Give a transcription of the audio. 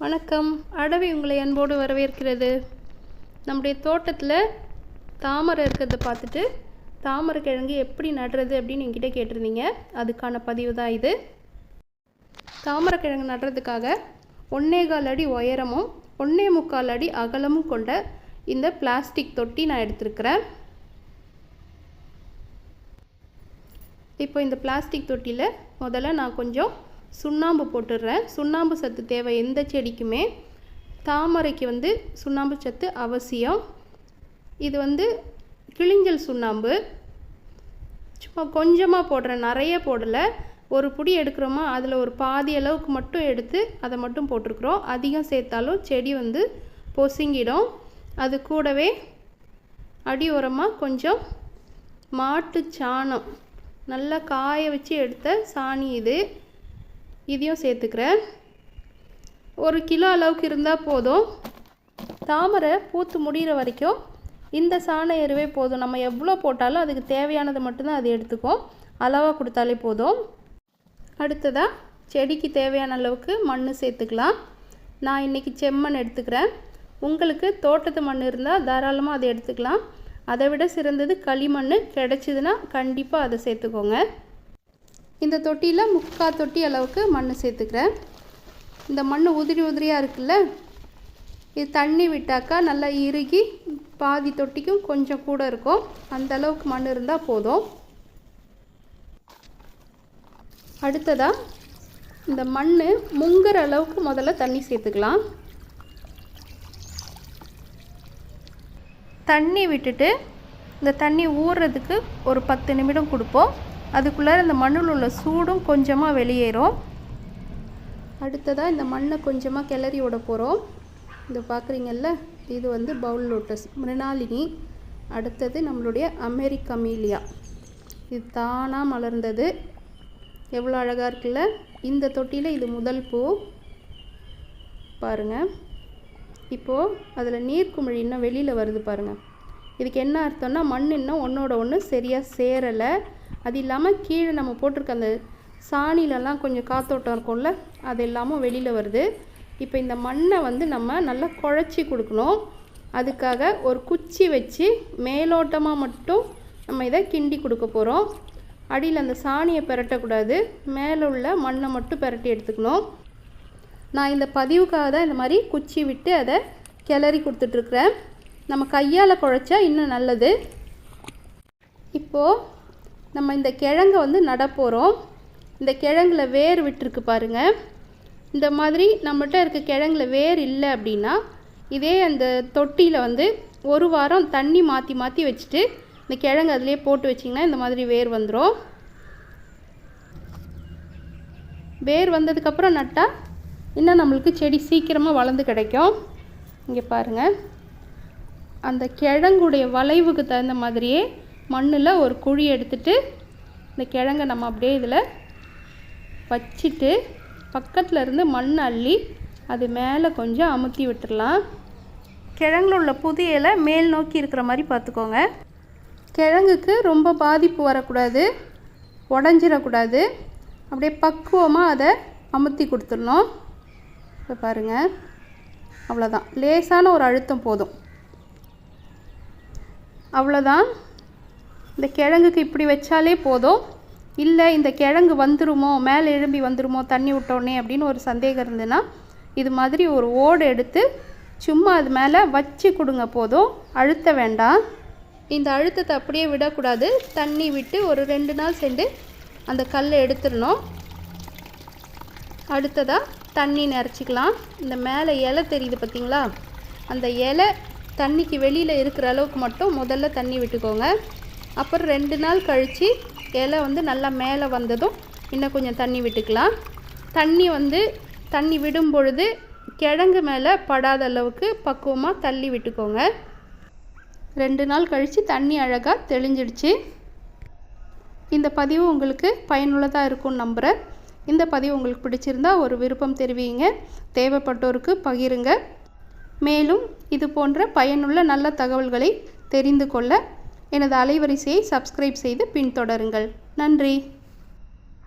வணக்கம். அடவி உங்களை அன்போடு வரவேற்கிறது. நம்முடைய தோட்டத்தில் தாமரை இருக்கிறத பார்த்துட்டு தாமரை கிழங்கு எப்படி நடுறது அப்படின்னு என்கிட்ட கேட்டிருந்தீங்க. அதுக்கான பதிவு தான் இது. தாமரை கிழங்கு நடுறதுக்காக ஒன்னேகால் அடி உயரமும் ஒன்னே முக்கால் அடி அகலமும் கொண்ட இந்த பிளாஸ்டிக் தொட்டி நான் எடுத்திருக்கிறேன். இப்போ இந்த பிளாஸ்டிக் தொட்டியில் முதல்ல நான் கொஞ்சம் சுண்ணாம்பு போட்டுடுறேன். சுண்ணாம்பு சத்து தேவை எந்த செடிக்குமே. தாமரைக்கு வந்து சுண்ணாம்பு சத்து அவசியம். இது வந்து கிளிஞ்சல் சுண்ணாம்பு. சும்மா கொஞ்சமாக போடுறேன். நிறைய போடலை. ஒரு புடி எடுக்கிறோமா? அதில் ஒரு பாதி அளவுக்கு மட்டும் எடுத்து அதை மட்டும் போட்டிருக்குறோம். அதிகம் சேர்த்தாலும் செடி வந்து பொசுங்கிடும். அது கூடவே அடி உரமாக கொஞ்சம் மாட்டு சாணம். நல்லா காய வச்சு எடுத்த சாணி இது. இதையும் சேர்த்துக்கிறேன். ஒரு கிலோ அளவுக்கு இருந்தால் போதும். தாமரை பூத்து முடிகிற வரைக்கும் இந்த சாண எருவே போதும். நம்ம எவ்வளோ போட்டாலும் அதுக்கு தேவையானது மட்டும்தான் அது எடுத்துக்கும் அளவாக கொடுத்தாலே போதும். அடுத்ததாக செடிக்கு தேவையான அளவுக்கு மண் சேர்த்துக்கலாம். நான் இன்றைக்கி செம்மண் எடுத்துக்கிறேன். உங்களுக்கு தோட்டத்து மண் இருந்தால் தாராளமாக அதை எடுத்துக்கலாம். அதை விட சிறந்தது களிமண் கிடச்சிதுன்னா கண்டிப்பாக அதை சேர்த்துக்கோங்க. இந்த தொட்டியில் முக்கால் தொட்டி அளவுக்கு மண் சேர்த்துக்கிறேன். இந்த மண் உதிரி உதிரியாக இருக்குல்ல இது தண்ணி விட்டாக்கா நல்லா இறுகி பாதி தொட்டிக்கும் கொஞ்சம் கூட இருக்கும். அந்த அளவுக்கு மண் இருந்தால் போதும். அடுத்ததாக இந்த மண் முங்குற அளவுக்கு முதல்ல தண்ணி சேர்த்துக்கலாம். தண்ணி விட்டுட்டு இந்த தண்ணி ஊறுறதுக்கு ஒரு பத்து நிமிடம் கொடுப்போம். அதுக்குள்ளே இந்த மண்ணில் உள்ள சூடும் கொஞ்சமாக வெளியேறும். அடுத்ததாக இந்த மண்ணை கொஞ்சமாக கிளறி விட போகிறோம் இந்த பார்க்குறீங்கல்ல? இது வந்து பவுல் லோட்டஸ் மிருணாலினி அடுத்தது நம்மளுடைய அமெரிக்கமீலியா. இது தானாக மலர்ந்தது. எவ்வளோ அழகாக இருக்குல்ல? இந்த தொட்டியில் இது முதல் பூ. பாருங்கள் இப்போது அதில் நீர்க்குமிழி இன்னும் வெளியில் வருது பாருங்கள் இதுக்கு என்ன அர்த்தம்னா மண் இன்னும் ஒன்றோட ஒன்று சரியாக சேரலை. அது இல்லாமல் கீழே நம்ம போட்டிருக்க அந்த சாணிலெல்லாம் கொஞ்சம் காத்தோட்டம் இருக்கும்ல அது எல்லாமும் வெளியில் வருது. இப்போ இந்த மண்ணை வந்து நம்ம நல்லா குழச்சி கொடுக்கணும். அதுக்காக ஒரு குச்சி வச்சு மேலோட்டமாக மட்டும் நம்ம இதை கிண்டி கொடுக்க போகிறோம். அடியில் அந்த சாணியை பெரட்டக்கூடாது. மேலே உள்ள மண்ணை மட்டும் பெரட்டி எடுத்துக்கணும். நான் இந்த பதிவுக்காக தான் இந்த மாதிரி குச்சி விட்டு அதை கிளறி கொடுத்துட்ருக்குறேன். நம்ம கையால் குழைச்சா இன்னும் நல்லது. இப்போது நம்ம இந்த கிழங்கை வந்து நடப்போகிறோம் இந்த கிழங்குல வேர் விட்டுருக்கு பாருங்கள் இந்த மாதிரி நம்மகிட்ட இருக்க கிழங்குல வேர் இல்லை அப்படின்னா இதே அந்த தொட்டியில் வந்து ஒரு வாரம் தண்ணி மாற்றி மாற்றி வச்சுட்டு இந்த கிழங்கு அதிலே போட்டு வச்சிங்கன்னா இந்த மாதிரி வேர் வந்துடும் வேர் வந்ததுக்கப்புறம் நட்டால் இன்னும் நம்மளுக்கு செடி சீக்கிரமாக வளர்ந்து கிடைக்கும். இங்கே பாருங்கள் அந்த கிழங்குடைய வளைவுக்கு தகுந்த மாதிரியே மண்ணில் ஒரு குழி எடுத்துட்டு இந்த கிழங்கை நம்ம அப்படியே இதில் வச்சுட்டு பக்கத்தில் இருந்து மண் அள்ளி அது மேலே கொஞ்சம் அமுத்தி விட்டுடலாம் கிழங்குல உள்ள புது இலை மேல் நோக்கி இருக்கிற மாதிரி பார்த்துக்கோங்க. கிழங்குக்கு ரொம்ப பாதிப்பு வரக்கூடாது உடஞ்சிடக்கூடாது அப்படியே பக்குவமாக அதை அமுத்தி கொடுத்துடணும். இப்போ பாருங்கள் அவ்வளோதான் லேசான ஒரு அழுத்தம் போதும். அவ்வளோதான் இந்த கிழங்குக்கு இப்படி வச்சாலே போதும். இல்லை இந்த கிழங்கு வந்துருமோ மேலே எழும்பி வந்துருமோ தண்ணி விட்டோடனே அப்படின்னு ஒரு சந்தேகம் இருந்ததுன்னா இது மாதிரி ஒரு ஓடு எடுத்து சும்மா அது மேலே வச்சு கொடுங்க போதும். அழுத்த வேண்டாம். இந்த அழுத்தத்தை அப்படியே விடக்கூடாது. தண்ணி விட்டு ஒரு ரெண்டு நாள் சென்று அந்த கல்லை எடுத்துடணும். அடுத்ததாக தண்ணி நிறச்சிக்கலாம் இந்த மேலே இலை தெரியுது பார்த்தீங்களா அந்த இலை தண்ணிக்கு வெளியில் இருக்கிற அளவுக்கு மட்டும் முதல்ல தண்ணி விட்டுக்கோங்க. அப்புறம் ரெண்டு நாள் கழித்து இலை வந்து நல்லா மேலே வந்ததும் இன்னும் கொஞ்சம் தண்ணி விட்டுக்கலாம். தண்ணி வந்து தண்ணி விடும் பொழுது கிழங்கு மேலே படாத அளவுக்கு பக்குவமாக தள்ளி விட்டுக்கோங்க. ரெண்டு நாள் கழித்து தண்ணி அழகாக தெளிஞ்சிடுச்சு. இந்த பதிவு உங்களுக்கு பயனுள்ளதாக இருக்கும்னு நம்புகிறேன் இந்த பதிவு உங்களுக்கு பிடிச்சிருந்தா ஒரு விருப்பம் தெரிவிங்க. தேவைப்பட்டோருக்கு பகிருங்க. மேலும் இது போன்ற பயனுள்ள நல்ல தகவல்களை தெரிந்து கொள்ள எனது அலைவரிசையை சப்ஸ்கிரைப் செய்து பின்தொடருங்கள். நன்றி.